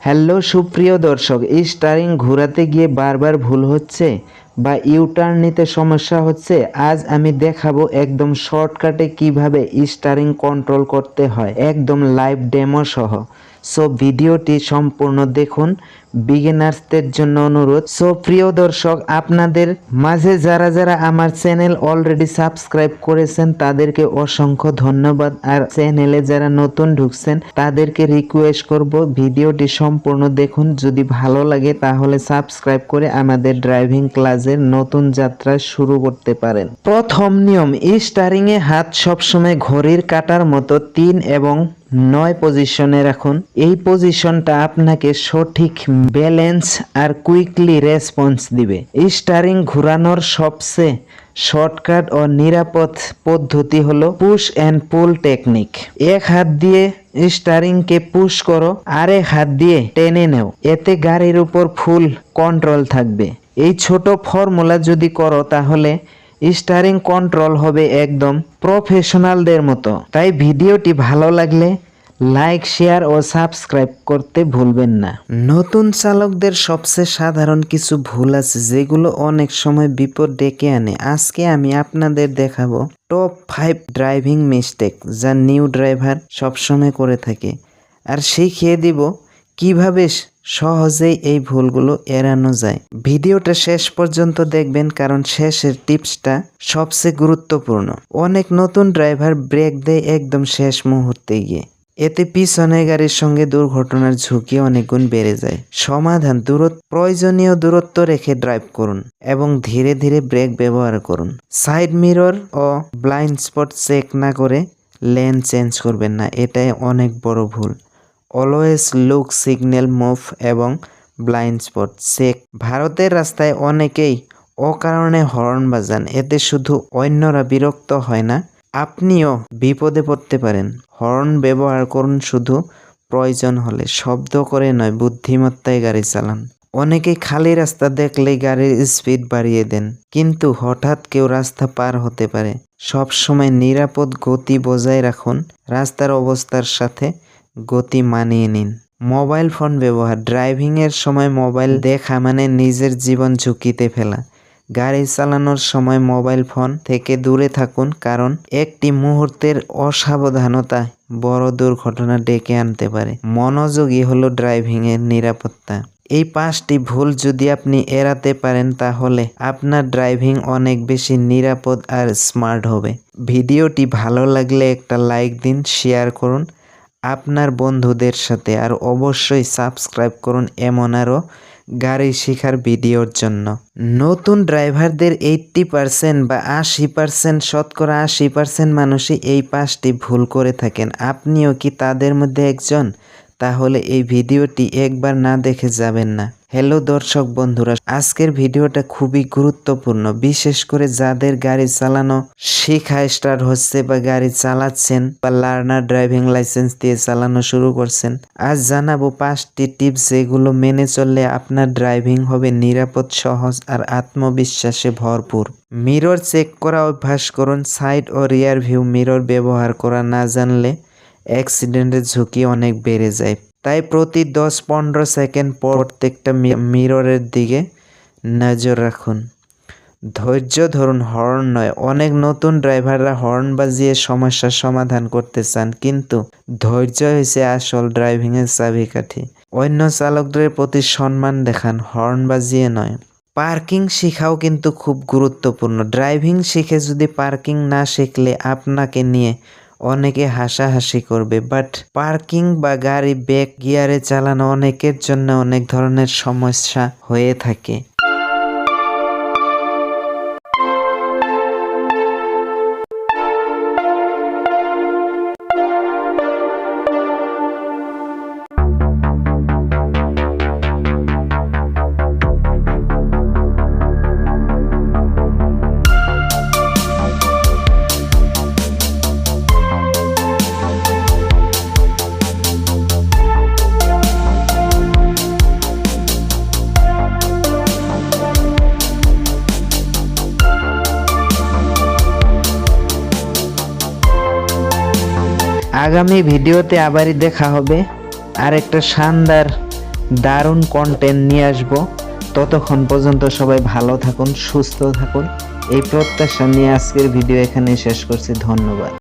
Hello, সুপ্রিয় দর্শক, এই স্টারিং ঘোরাতে গিয়ে বারবার ভুল হচ্ছে বা ইউটার্ন নিতে সমস্যা হচ্ছে, আজ আমি দেখাবো একদম শর্টকাটে কীভাবে স্টারিং কন্ট্রোল করতে হয়, একদম লাইভ ডেমো সহ। সো ভিডিওটি সম্পূর্ণ দেখুন। বিগিনার্সদের জন্য অনুরোধ। সো প্রিয় দর্শক, আপনাদের মাঝে যারা যারা আমার চ্যানেল অলরেডি সাবস্ক্রাইব করেছেন, তাদেরকে অসংখ্য ধন্যবাদ। আর চ্যানেলে যারা নতুন ঢুকছেন, তাদেরকে রিকোয়েস্ট করব, ভিডিওটি সম্পূর্ণ দেখুন। যদি ভালো লাগে, তাহলে সাবস্ক্রাইব করে আমাদের ড্রাইভিং ক্লাসের নতুন যাত্রা শুরু করতে পারেন। প্রথম নিয়ম স্টারিং এ হাত সবসময় ঘড়ির কাটার মতো তিন এবং নয় পজিশনে রাখুন এই পজিশনটা আপনাকে সঠিক ব্যালেন্স আর কুইকলি রেসপন্স দিবে। স্টারিং ঘুরানোর সবচেয়ে শর্টকাট ও নিরাপদ পদ্ধতি হলো পুশ অ্যান্ড পুল টেকনিক এক হাত দিয়ে স্টারিংকে পুশ করো আর এক হাত দিয়ে টেনে নেও। এতে গাড়ির উপর ফুল কন্ট্রোল থাকবে। এই ছোট ফর্মুলা যদি করো তাহলে স্টারিং কন্ট্রোল হবে একদম প্রফেশনালদের মতো। তাই ভিডিওটি ভালো লাগলে লাইক, শেয়ার ও সাবস্ক্রাইব করতে ভুলবেন না। নতুন চালকদের সবচেয়ে সাধারণ কিছু ভুল আছে যেগুলো অনেক সময় বিপদ ডেকে আনে। আজকে আমি আপনাদের দেখাবো টপ ফাইভ ড্রাইভিং মিস্টেক যা নিউ ড্রাইভার সবসময় করে থাকে। আর শিখিয়ে দিব কীভাবে সহজেই এই ভুলগুলো এড়ানো যায়। ভিডিওটা শেষ পর্যন্ত দেখবেন কারণ শেষের টিপসটা সবচেয়ে গুরুত্বপূর্ণ। অনেক নতুন ড্রাইভার ব্রেক দেয় একদম শেষ মুহূর্তে গিয়ে। এতে পিছনে গাড়ির সঙ্গে দুর্ঘটনার ঝুঁকি অনেক গুণ বেড়ে যায়। সমাধান দূরত্ব প্রয়োজনীয় দূরত্ব রেখে ড্রাইভ করুন এবং ধীরে ধীরে ব্রেক ব্যবহার করুন। সাইড মিরর ও ব্লাইন্ড স্পট চেক না করে লেন চেঞ্জ করবেন না, এটাই অনেক বড় ভুল। অলওয়েজ লুক সিগন্যাল মুভ এবং ব্লাইন্ড স্পট। চেক ভারতের রাস্তায় অনেকেই অকারণে হর্ন বাজান, এতে শুধু অন্যরা বিরক্ত হয় না, আপনিও বিপদে পড়তে পারেন। হর্ন ব্যবহার করুন শুধু প্রয়োজন হলে, শব্দ করে নয়, বুদ্ধিমত্তায় গাড়ি চালান। অনেকে খালি রাস্তা দেখলেই গাড়ির স্পিড বাড়িয়ে দেন, কিন্তু হঠাৎ কেউ রাস্তা পার হতে পারে। সব সময় নিরাপদ গতি বজায় রাখুন, রাস্তার অবস্থার সাথে গতি মানিয়ে নিন। মোবাইল ফোন ব্যবহার, ড্রাইভিংয়ের সময় মোবাইল দেখা মানে নিজের জীবন ঝুঁকিতে ফেলা। গাড়ি চালানোর সময় মোবাইল ফোন থেকে দূরে থাকুন কারণ একটি মুহূর্তের অসাবধানতা বড় দুর্ঘটনা ডেকে আনতে পারে। মনোযোগী হলো ড্রাইভিংয়ের নিরাপত্তা। এই পাঁচটি ভুল যদি আপনি এড়াতে পারেন তাহলে আপনার ড্রাইভিং অনেক বেশি নিরাপদ আর স্মার্ট হবে। ভিডিওটি ভালো লাগলে একটা লাইক দিন, শেয়ার করুন। আপনার বন্ধুদের সাথে আর অবশ্যই সাবস্ক্রাইব করুন এমন আরও গাড়ি শেখার ভিডিওর জন্য। নতুন ড্রাইভারদের এইট্টি পারসেন্ট বা আশি পারসেন্ট, শতকরা আশি পারসেন্ট মানুষই এই পাঁচটি ভুল করে থাকেন। আপনিও কি তাদের মধ্যে একজন? তাহলে এই ভিডিওটি একবার না দেখে যাবেন না। হ্যালো দর্শক বন্ধুরা, আজকের ভিডিওটা খুবই গুরুত্বপূর্ণ, বিশেষ করে যাদের গাড়ি চালানো শেখা স্টার্ট হচ্ছে বা গাড়ি চালাচ্ছেন বা লার্নার ড্রাইভিং লাইসেন্স দিয়ে চালানো শুরু করছেন, আজ জানাব পাঁচটি টিপস যেগুলো মেনে চললে আপনার ড্রাইভিং হবে নিরাপদ, সহজ আর আত্মবিশ্বাসে ভরপুর। মিরর চেক করা অভ্যাস করুন, সাইড ও রিয়ার ভিউ মিরর ব্যবহার করা না জানলে অ্যাক্সিডেন্টের ঝুঁকি অনেক বেড়ে যায়। তাই প্রতি দশ পনেরো সেকেন্ড পর প্রত্যেকটা মিররের দিকে নজর রাখুন। ধৈর্য ধরুন, হর্ন নয়। অনেক নতুন ড্রাইভাররা হর্ন বাজিয়ে সমস্যার সমাধান করতে চান, কিন্তু ধৈর্য হয়েছে আসল ড্রাইভিংয়ের চাবিকাঠি। অন্য চালকদের প্রতি সম্মান দেখান, হর্ন বাজিয়ে নয়। পার্কিং শেখাও কিন্তু খুব গুরুত্বপূর্ণ। ড্রাইভিং শিখে যদি পার্কিং না শিখলে আপনাকে নিয়ে অনেকে হাসাহাসি করবে বাট পার্কিং বা গাড়ি ব্যাক গিয়ারে চালানো অনেকের জন্য অনেক ধরনের সমস্যা হয়ে থাকে। আগামী ভিডিওতে আবারই দেখা হবে। আর একটা শানদার, দারুণ কন্টেন্ট নিয়ে আসব। ততক্ষণ পর্যন্ত সবাই ভালো থাকুন, সুস্থ থাকুন। এই প্রত্যাশা নিয়ে আজকের ভিডিও এখানে শেষ করছি। ধন্যবাদ।